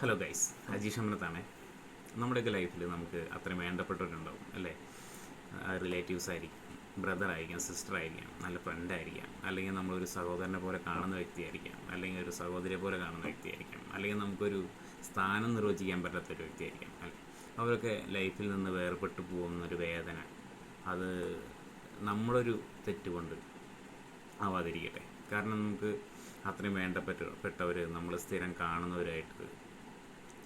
Hello guys Ajeesh അമൃതാണ്. നമ്മുടെയൊക്കെ ലൈഫിൽ നമുക്ക് അത്രയും വേണ്ടപ്പെട്ടവരുണ്ടാവും അല്ലേ? റിലേറ്റീവ്സ് ആയിരിക്കും ബ്രദർ ആയിരിക്കാം സിസ്റ്റർ ആയിരിക്കാം നല്ല ഫ്രണ്ട് ആയിരിക്കാം അല്ലെങ്കിൽ നമ്മളൊരു സഹോദരനെ പോലെ കാണുന്ന വ്യക്തിയായിരിക്കാം അല്ലെങ്കിൽ ഒരു സഹോദരിയെ പോലെ കാണുന്ന വ്യക്തിയായിരിക്കാം അല്ലെങ്കിൽ നമുക്കൊരു സ്ഥാനം നിർവചിക്കാൻ പറ്റാത്ത ഒരു വ്യക്തിയായിരിക്കാം അല്ലെ? അവരൊക്കെ ലൈഫിൽ നിന്ന് വേർപെട്ടു പോകുന്നൊരു വേദന അത് നമ്മളൊരു തെറ്റുകൊണ്ട് ആവാതിരിക്കട്ടെ. കാരണം നമുക്ക് അത്രയും വേണ്ടപ്പെട്ട പെട്ടവർ നമ്മൾ സ്ഥിരം കാണുന്നവരായിട്ട്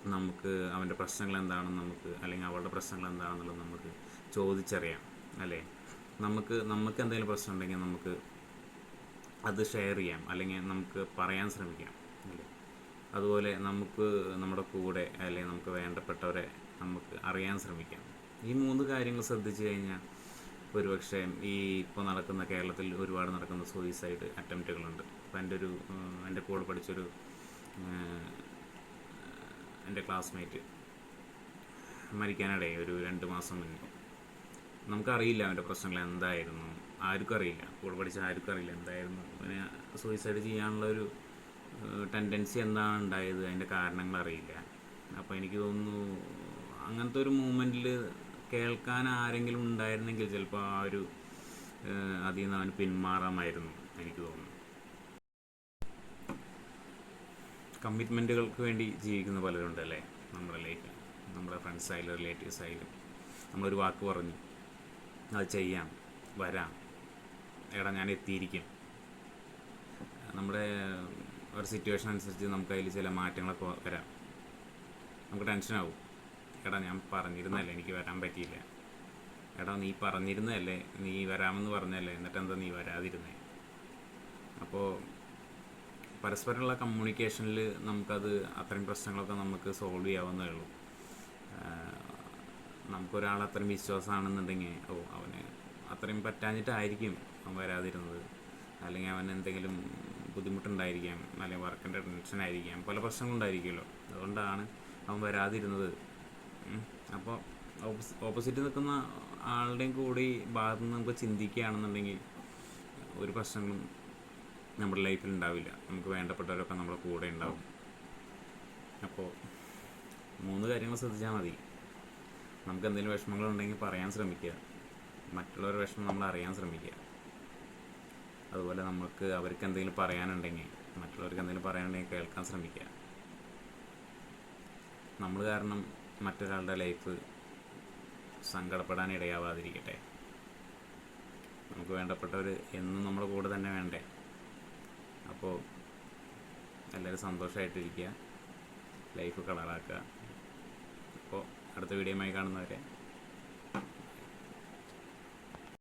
നമുക്ക് അവന്റെ പ്രശ്നങ്ങൾ എന്താണെന്ന് നമുക്ക് അല്ലെങ്കിൽ അവളുടെ പ്രശ്നങ്ങൾ എന്താണെന്നുള്ളത് നമുക്ക് ചോദിച്ചറിയാം അല്ലേ? നമുക്ക് നമുക്ക് എന്തെങ്കിലും പ്രശ്നം ഉണ്ടെങ്കിൽ നമുക്ക് അത് ഷെയർ ചെയ്യാം അല്ലെങ്കിൽ നമുക്ക് പറയാൻ ശ്രമിക്കാം അല്ലേ? അതുപോലെ നമുക്ക് നമ്മുടെ കൂടെ അല്ലെങ്കിൽ നമുക്ക് വേണ്ടപ്പെട്ടവരെ നമുക്ക് അറിയാൻ ശ്രമിക്കാം. ഈ മൂന്ന് കാര്യങ്ങൾ ശ്രദ്ധിച്ചു കഴിഞ്ഞാൽ ഒരുപക്ഷെ ഈ ഇപ്പോൾ നടക്കുന്ന കേരളത്തിൽ ഒരുപാട് നടക്കുന്ന സൂയിസൈഡ് അറ്റംപ്റ്റുകളുണ്ട് അപ്പോൾ എന്റെ ഒരു എന്റെ കൂടെ പഠിച്ചൊരു എന്റെ ക്ലാസ്മേറ്റ് മരിക്കാനിടയായി ഒരു രണ്ട് മാസം മുന്നേ നമുക്കറിയില്ല അവന്റെ പ്രശ്നങ്ങൾ എന്തായിരുന്നു. ആർക്കും അറിയില്ല. കൂടെ പഠിച്ച ആർക്കും അറിയില്ല എന്തായിരുന്നു. അവന് സൂയിസൈഡ് ചെയ്യാനുള്ള ഒരു ടെൻഡൻസി എന്താണ് ഉണ്ടായത്? അതിന്റെ കാരണങ്ങൾ അറിയില്ല. അപ്പോൾ എനിക്ക് തോന്നുന്നു അങ്ങനത്തെ ഒരു മൂമെന്റിൽ കേൾക്കാൻ ആരെങ്കിലും ഉണ്ടായിരുന്നെങ്കിൽ ചിലപ്പോൾ ആ ഒരു അതിൽ നിന്ന് അവന് പിന്മാറാമായിരുന്നു എനിക്ക് തോന്നുന്നു. കമ്മിറ്റ്മെന്റുകൾക്ക് വേണ്ടി ജീവിക്കുന്ന പലരുണ്ടല്ലേ നമ്മുടെ ലൈഫിൽ നമ്മുടെ ഫ്രണ്ട്സ് ആയാലും റിലേറ്റീവ്സ് ആയാലും. നമ്മളൊരു വാക്ക് പറഞ്ഞു അത് ചെയ്യാം വരാം. എടാ ഞാൻ എത്തിയിരിക്കും. നമ്മുടെ ഒരു സിറ്റുവേഷൻ അനുസരിച്ച് നമുക്ക് അതിൽ ചില മാറ്റങ്ങളൊക്കെ വരാം. നമുക്ക് ടെൻഷനാവും എടാ ഞാൻ പറഞ്ഞിരുന്നല്ലേ എനിക്ക് വരാൻ പറ്റിയില്ല. എടാ നീ പറഞ്ഞിരുന്നതല്ലേ നീ വരാമെന്ന് പറഞ്ഞല്ലേ എന്നിട്ട് എന്താ നീ വരാതിരുന്നേ? അപ്പോൾ പരസ്പരമുള്ള കമ്മ്യൂണിക്കേഷനിൽ നമുക്കത് അത്രയും പ്രശ്നങ്ങളൊക്കെ നമുക്ക് സോൾവ് ചെയ്യാവുന്നതേ ഉള്ളൂ. നമുക്കൊരാൾ അത്രയും വിശ്വാസമാണെന്നുണ്ടെങ്കിൽ ഓ അവന് അത്രയും പറ്റാഞ്ഞിട്ടായിരിക്കും അവൻ വരാതിരുന്നത്. അല്ലെങ്കിൽ അവൻ എന്തെങ്കിലും ബുദ്ധിമുട്ടുണ്ടായിരിക്കാം അല്ലെങ്കിൽ വർക്കിന്റെ ടെൻഷൻ ആയിരിക്കാം പല പ്രശ്നങ്ങളുണ്ടായിരിക്കുമല്ലോ. അതുകൊണ്ടാണ് അവൻ വരാതിരുന്നത്. അപ്പോൾ ഓപ്പോസിറ്റ് നിൽക്കുന്ന ആളുടെയും കൂടി ഭാഗത്ത് നിന്ന് നമുക്ക് ചിന്തിക്കുകയാണെന്നുണ്ടെങ്കിൽ ഒരു പ്രശ്നങ്ങളും നമ്മുടെ ലൈഫിൽ ഉണ്ടാവില്ല. നമുക്ക് വേണ്ടപ്പെട്ടവരൊക്കെ നമ്മുടെ കൂടെ ഉണ്ടാവും. അപ്പോൾ മൂന്ന് കാര്യങ്ങൾ ശ്രദ്ധിച്ചാൽ മതി. നമുക്ക് എന്തെങ്കിലും വിഷമങ്ങളുണ്ടെങ്കിൽ പറയാൻ ശ്രമിക്കുക. മറ്റുള്ളവരുടെ വിഷമം നമ്മൾ അറിയാൻ ശ്രമിക്കുക. അതുപോലെ നമുക്ക് അവർക്ക് എന്തെങ്കിലും പറയാനുണ്ടെങ്കിൽ മറ്റുള്ളവർക്ക് എന്തെങ്കിലും പറയാനുണ്ടെങ്കിൽ കേൾക്കാൻ ശ്രമിക്കുക. നമ്മൾ കാരണം മറ്റൊരാളുടെ ലൈഫ് സങ്കടപ്പെടാൻ ഇടയാവാതിരിക്കട്ടെ. നമുക്ക് വേണ്ടപ്പെട്ടവർ എന്നും നമ്മുടെ കൂടെ തന്നെ വേണ്ടേ? അപ്പോൾ എല്ലാവരും സന്തോഷമായിട്ടിരിക്കുക ലൈഫ് കളറാക്കുക അപ്പോൾ അടുത്ത വീഡിയോയുമായി കാണുന്നവരെ